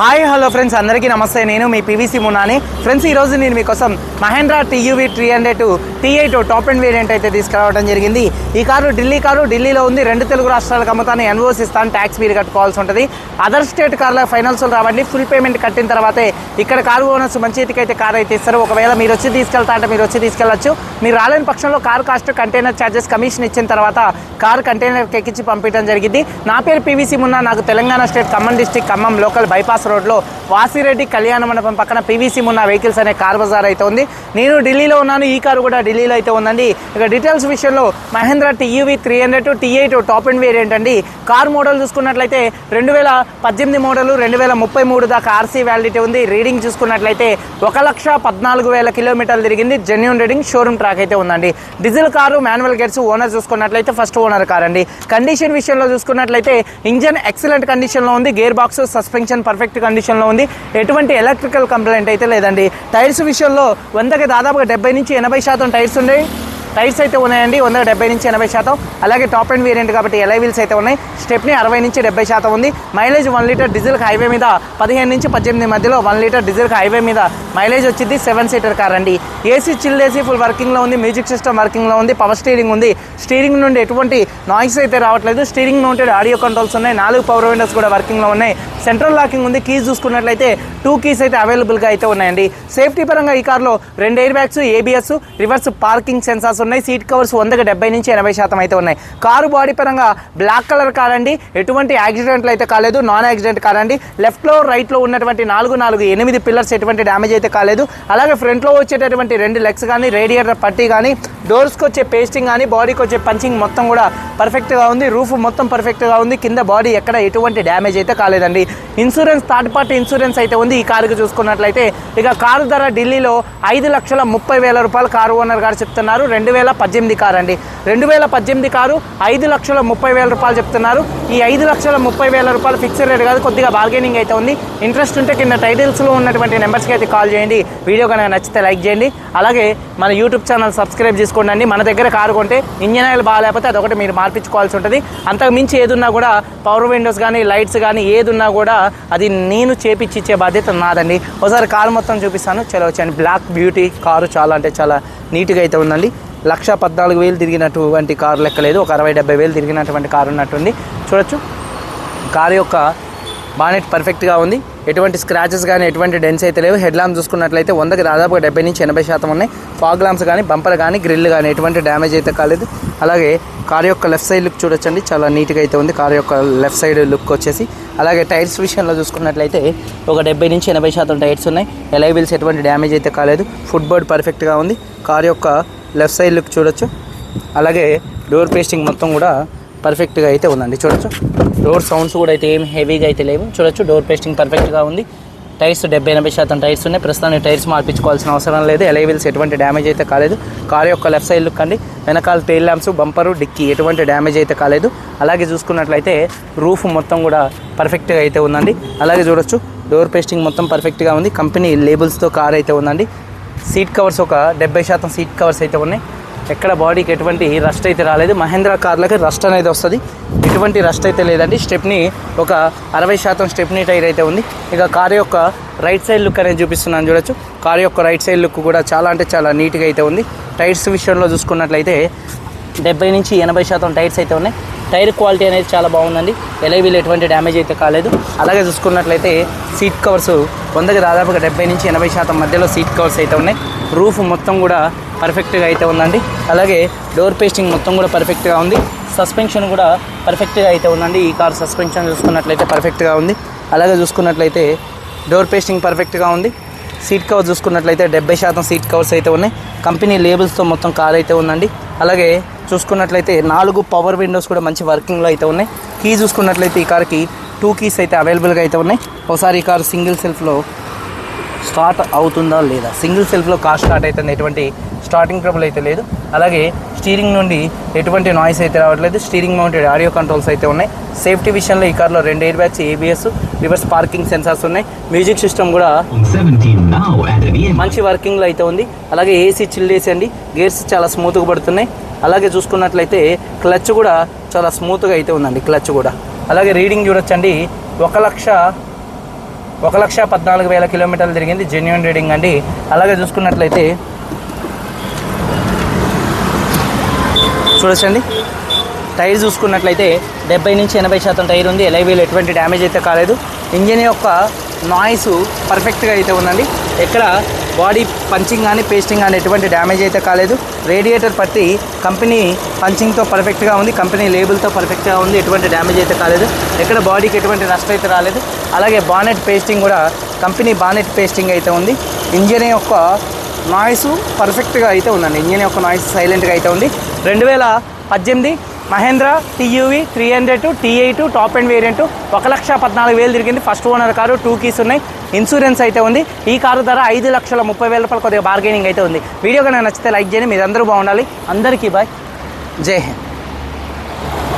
Hi hello friends. అందరికీ నమస్తే. నేను మీ పీవీసీ మునాని ఫ్రెండ్స్ ఈ రోజు నేను మీకోసం Mahindra TUV three hundred T eight top end variant అయితే తీసుకురావడం జరిగింది. ఈ కారు ఢిల్లీ కారు ఢిల్లీలో ఉంది. రెండు తెలుగు రాష్ట్రాలకు అమ్ముతాను. ఎన్ఓస్ ఇస్తాను ట్యాక్స్ మీరు కట్టుకోవాల్సి ఉంటుంది. అదర్ స్టేట్ కార్ల ఫైనాన్స్ రావండి. ఫుల్ పేమెంట్ కట్టిన తర్వాతే ఇక్కడ కారు ఓనర్స్ మంచి అయితే కార్ అయితే ఇస్తారు. ఒకవేళ మీరు వచ్చి తీసుకెళ్తా అంటే మీరు వచ్చి తీసుకెళ్ళచ్చు. మీరు రాలేని పక్షంలో car cost container charges commission ఇచ్చిన తర్వాత కార్ కంటైనర్కి ఎక్కించి పంపించడం జరిగింది. నా పేరు పీవీసీ మున్నా. నాకు Telangana state Khammam district Khammam local bypass రోడ్లో వాసిరెడ్డి కళ్యాణ మండపం పక్కన పీవీసీ ఉన్న వెహికల్స్ అనే కార్ బజార్ అయితే ఉంది. నేను ఢిల్లీలో ఉన్నాను ఈ కారు కూడా ఢిల్లీలో అయితే ఉందండి. ఇక డీటెయిల్స్ విషయంలో Mahindra TUV three hundred T eight top end variant అండి. కార్ మోడల్ చూసుకున్నట్లయితే రెండు వేల పద్దెనిమిది మోడల్ రెండు వేల ముప్పై మూడు దాకా ఆర్సీ వ్యాలిడిటీ ఉంది. రీడింగ్ చూసుకున్నట్లయితే ఒక లక్ష పద్నాలుగు వేల కిలోమీటర్లు తిరిగింది. జెన్యున్ రీడింగ్ షోరూమ్ ట్రాక్ అయితే ఉందండి. Diesel car manual gates owner చూసుకున్నట్లయితే ఫస్ట్ ఓనర్ కార్ అండి. కండిషన్ విషయంలో చూసుకున్నట్లయితే ఇంజన్ ఎక్సలెంట్ కండిషన్లో ఉంది. గేర్ బాక్స్ సస్పెన్షన్ పర్ఫెక్ట్ కండిషన్లో ఉంది? ఎటువంటి ఎలక్ట్రికల్ కంప్లైంట్ అయితే లేదండి. టైర్స్ విషయంలో వందకి దాదాపుగా డెబ్బై నుంచి ఎనభై శాతం టైర్స్ ఉన్నాయి. టైర్స్ అయితే ఉన్నాయండి వంద డెబ్బై నుంచి ఎనభై శాతం. అలాగే టాప్ అండ్ వేరియంట్ కాబట్టి ఎలై వీల్స్ అయితే ఉన్నాయి. స్టెప్ని అరవై నుంచి డెబ్బై శాతం ఉంది. Mileage one litre diesel highway మీద పదిహేను నుంచి పద్దెనిమిది మధ్యలో వన్ లీటర్ డీజిల్ హైవే మీద మైలేజ్ వచ్చింది సెవెన్ సీటర్ కార్ అండి. ఏసీ చిల్ ఏసీ ఫుల్ వర్కింగ్లో ఉంది. మ్యూజిక్ సిస్టమ్ వర్కింగ్లో ఉంది. పవర్ స్టీరింగ్ ఉంది. స్టీరింగ్ నుండి ఎటువంటి నాయిస్ అయితే రావట్లేదు. స్టీరింగ్ మౌంటెడ్ ఆడియో కంట్రోల్స్ ఉన్నాయి. నాలుగు పవర్ విండోస్ కూడా వర్కింగ్లో ఉన్నాయి. సెంట్రల్ లాకింగ్ ఉంది కీస్ చూసుకున్నట్లయితే టూ కీస్ అయితే అవైలబుల్గా అయితే ఉన్నాయండి. సేఫ్టీ పరంగా ఈ కార్లో రెండు air bags ABS reverse parking sensors ఉన్నాయి. సీట్ కవర్స్ వందకి డెబ్బై నుంచి ఎనభై శాతం అయితే ఉన్నాయి. కారు బాడీ పరంగా బ్లాక్ కలర్ కార్ అండి ఎటువంటి యాక్సిడెంట్లు అయితే కాలేదు. నాన్ యాక్సిడెంట్ కార్ అండి లెఫ్ట్లో రైట్లో ఉన్నటువంటి నాలుగు నాలుగు ఎనిమిది పిల్లర్స్ ఎటువంటి డ్యామేజ్ అయితే కాలేదు. అలాగే ఫ్రంట్లో వచ్చేటటువంటి రెండు లెగ్స్ కానీ రేడియేటర్ పట్టీ కానీ డోర్స్కి వచ్చే పేస్టింగ్ కానీ బాడీకి వచ్చే పంచింగ్ మొత్తం కూడా పర్ఫెక్ట్గా ఉంది. రూఫ్ మొత్తం పర్ఫెక్ట్గా ఉంది. కింద బాడీ ఎక్కడ ఎటువంటి డ్యామేజ్ అయితే కాలేదండి. ఇన్సూరెన్స్ థర్డ్ పార్టీ ఇన్సూరెన్స్ అయితే ఉంది. ఈ కారుకి చూసుకున్నట్లయితే ఇక కారు ధర ఢిల్లీలో ఐదు లక్షల ముప్పై వేల రూపాయలు కారు ఓనర్ గారు చెప్తున్నారు. రెండు వేల పద్దెనిమిది కారు అండి. రెండు వేల పద్దెనిమిది కారు ఐదు లక్షల ముప్పై వేల రూపాయలు చెప్తున్నారు. ఈ ఐదు లక్షల ముప్పై వేల రూపాయలు ఫిక్స్డ్ రేట్ కాదు కొద్దిగా బార్గెనింగ్ అయితే ఉంది. ఇంట్రెస్ట్ ఉంటే కింద టైటిల్స్లో ఉన్నటువంటి నెంబర్స్కి అయితే కాల్ చేయండి. వీడియో కనుక నచ్చితే లైక్ చేయండి. అలాగే మన యూట్యూబ్ ఛానల్ సబ్స్క్రైబ్ చేసుకోండి మన దగ్గర కారు కొంటే ఇంజన్ ఆయిల్ బాగాలేకపోతే అదొకటి మీరు మార్పించుకోవాల్సి ఉంటుంది. అంతకు మించి ఏదున్నా కూడా పవర్ విండోస్ కానీ లైట్స్ కానీ ఏదున్నా కూడా కూడా అది నేను చేపించి ఇచ్చే బాధ్యత నాదండి. ఒకసారి కారు మొత్తం చూపిస్తాను. చలో వచ్చాను బ్లాక్ బ్యూటీ కారు చాలా అంటే చాలా నీట్గా అయితే ఉందండి. లక్ష పద్నాలుగు వేలు తిరిగినటువంటి కారు లెక్కలేదు ఒక అరవై డెబ్బై వేలు తిరిగినటువంటి కారు ఉన్నట్టుంది. చూడొచ్చు. కారు యొక్క బానెట్ పర్ఫెక్ట్గా ఉంది. ఎటువంటి స్క్రాచెస్ కానీ ఎటువంటి డెన్స్ అయితే లేవు. హెడ్ ల్యాంప్ చూసుకున్నట్లయితే వందకి దాదాపుగా డెబ్బై నుంచి ఎనభై శాతం ఉన్నాయి. ఫాగ్ ల్యాంప్స్ కానీ బంపర్ కానీ గ్రిల్ కానీ ఎటువంటి డ్యామేజ్ అయితే కాలేదు. అలాగే కార్ యొక్క లెఫ్ట్ సైడ్ లుక్ చూడొచ్చండి. చాలా నీట్గా అయితే ఉంది. కార్ యొక్క లెఫ్ట్ సైడ్ లుక్ వచ్చేసి. అలాగే టైర్స్ విషయంలో చూసుకున్నట్లయితే ఒక డెబ్బై నుంచి ఎనభై శాతం టైర్స్ ఉన్నాయి. ఎలై ఎటువంటి డ్యామేజ్ అయితే కాలేదు. ఫుట్ బోర్డ్ పర్ఫెక్ట్గా ఉంది. కార్ యొక్క లెఫ్ట్ సైడ్ లుక్ చూడొచ్చు. అలాగే డోర్ పేస్టింగ్ మొత్తం కూడా పర్ఫెక్ట్గా అయితే ఉందండి. చూడొచ్చు. డోర్ సౌండ్స్ కూడా అయితే ఏం హెవీగా అయితే లేవు. చూడొచ్చు డోర్ పేస్టింగ్ పర్ఫెక్ట్గా ఉంది. టైర్స్ డెబ్బై ఎనభై శాతం టైర్స్ ఉన్నాయి. ప్రస్తుతానికి టైర్స్ మార్పించుకోవాల్సిన అవసరం లేదు. ఎలైవిల్స్ ఎటువంటి డ్యామేజ్ అయితే కాలేదు. కార్ యొక్క లెఫ్ట్ సైడ్ లుక్ అండి. వెనకాల టైల్ ల్యాంప్స్ బంపరు డిక్కీ ఎటువంటి డ్యామేజ్ అయితే కాలేదు. అలాగే చూసుకున్నట్లయితే రూఫ్ మొత్తం కూడా పర్ఫెక్ట్గా అయితే ఉందండి. అలాగే చూడొచ్చు డోర్ పేస్టింగ్ మొత్తం పర్ఫెక్ట్గా ఉంది. కంపెనీ లేబుల్స్తో కార్ అయితే ఉందండి. సీట్ కవర్స్ ఒక డెబ్బై శాతం సీట్ కవర్స్ అయితే ఉన్నాయి. ఎక్కడ బాడీకి ఎటువంటి రస్ట్ అయితే రాలేదు. మహేంద్ర కార్లకి రస్ట్ అనేది వస్తుంది. ఎటువంటి రస్ట్ అయితే లేదండి. స్టెప్ని ఒక అరవై శాతం స్టెప్నీ టైర్ అయితే ఉంది. ఇక కార్ యొక్క రైట్ సైడ్ లుక్ అనేది చూపిస్తున్నాను చూడొచ్చు. కార్ యొక్క రైట్ సైడ్ లుక్ కూడా చాలా అంటే చాలా నీట్గా అయితే ఉంది. టైర్స్ విషయంలో చూసుకున్నట్లయితే డెబ్బై నుంచి ఎనభై శాతం టైర్స్ అయితే ఉన్నాయి. టైర్ క్వాలిటీ అనేది చాలా బాగుందండి. ఎలైవీలు ఎటువంటి డ్యామేజ్ అయితే కాలేదు. అలాగే చూసుకున్నట్లయితే సీట్ కవర్స్ వందకి దాదాపుగా డెబ్బై నుంచి ఎనభై శాతం మధ్యలో సీట్ కవర్స్ అయితే ఉన్నాయి. రూఫ్ మొత్తం కూడా పర్ఫెక్ట్గా అయితే ఉందండి. అలాగే డోర్ పేస్టింగ్ మొత్తం కూడా పర్ఫెక్ట్గా ఉంది. సస్పెన్షన్ కూడా పర్ఫెక్ట్గా అయితే ఉందండి. ఈ కార్ సస్పెన్షన్ చూసుకున్నట్లయితే పర్ఫెక్ట్గా ఉంది. అలాగే చూసుకున్నట్లయితే డోర్ పేస్టింగ్ పర్ఫెక్ట్గా ఉంది. సీట్ కవర్ చూసుకున్నట్లయితే డెబ్బై శాతం సీట్ కవర్స్ అయితే ఉన్నాయి. కంపెనీ లేబుల్స్తో మొత్తం కార్ అయితే ఉందండి. అలాగే చూసుకున్నట్లయితే నాలుగు పవర్ విండోస్ కూడా మంచి వర్కింగ్లో అయితే ఉన్నాయి. కీ చూసుకున్నట్లయితే ఈ కార్కి టూ కీస్ అయితే అవైలబుల్గా అయితే ఉన్నాయి. ఒకసారి ఈ కార్ సింగిల్ సెల్ఫ్లో స్టార్ట్ అవుతుందా లేదా? సింగిల్ సెల్ఫ్లో కార్ స్టార్ట్ అవుతుంది? ఎటువంటి స్టార్టింగ్ ట్రబుల్ అయితే లేదు. అలాగే స్టీరింగ్ నుండి ఎటువంటి నాయిస్ అయితే రావట్లేదు. స్టీరింగ్ మౌంటెడ్ ఆడియో కంట్రోల్స్ అయితే ఉన్నాయి. సేఫ్టీ విషయంలో ఈ కార్లో రెండు air bags ABS reverse parking sensors ఉన్నాయి. మ్యూజిక్ సిస్టమ్ కూడా On 17 now at an EM. మంచి వర్కింగ్లో అయితే ఉంది. అలాగే ఏసీ చిల్ ఏసీ అండి గేర్స్ చాలా స్మూత్గా పడుతున్నాయి. అలాగే చూసుకున్నట్లయితే క్లచ్ కూడా చాలా స్మూత్గా అయితే ఉందండి. క్లచ్ కూడా. అలాగే రీడింగ్ చూడొచ్చండి. ఒక లక్ష ఒక లక్ష పద్నాలుగు వేల కిలోమీటర్లు తిరిగింది. జెన్యున్ రీడింగ్ అండి. అలాగే చూసుకున్నట్లయితే చూడొచ్చండి. టైర్ చూసుకున్నట్లయితే డెబ్బై నుంచి ఎనభై శాతం టైర్ ఉంది. ఎలైవీలు ఎటువంటి డ్యామేజ్ అయితే కాలేదు. ఇంజిన్ యొక్క నాయిస్ పర్ఫెక్ట్గా అయితే ఉందండి. ఎక్కడ బాడీ పంచింగ్ కానీ పేస్టింగ్ కానీ ఎటువంటి డ్యామేజ్ అయితే కాలేదు. రేడియేటర్ పట్టి కంపెనీ పంచింగ్తో పర్ఫెక్ట్గా ఉంది కంపెనీ లేబుల్తో పర్ఫెక్ట్గా ఉంది ఎటువంటి డ్యామేజ్ అయితే కాలేదు ఎక్కడ బాడీకి ఎటువంటి నష్టం అయితే రాలేదు. అలాగే బానెట్ పేస్టింగ్ కూడా కంపెనీ బానెట్ పేస్టింగ్ అయితే ఉంది. ఇంజిన్ యొక్క నాయిస్ పర్ఫెక్ట్గా అయితే ఉందండి. ఇంజిన్ యొక్క నాయిస్ సైలెంట్గా అయితే ఉంది. రెండు వేల పద్దెనిమిది Mahindra TUV three hundred T eight top end variant ఒక లక్ష పద్నాలుగు వేలు తిరిగింది. First owner car two keys ఉన్నాయి. ఇన్సూరెన్స్ అయితే ఉంది. ఈ కారు ధర ఐదు లక్షల ముప్పై వేల రూపాయలు కొద్దిగా బార్గెనింగ్ అయితే ఉంది. వీడియో కనుక నచ్చితే లైక్ చేయండి. మీరందరూ బాగుండాలి. అందరికీ బాయ్ జై హింద్.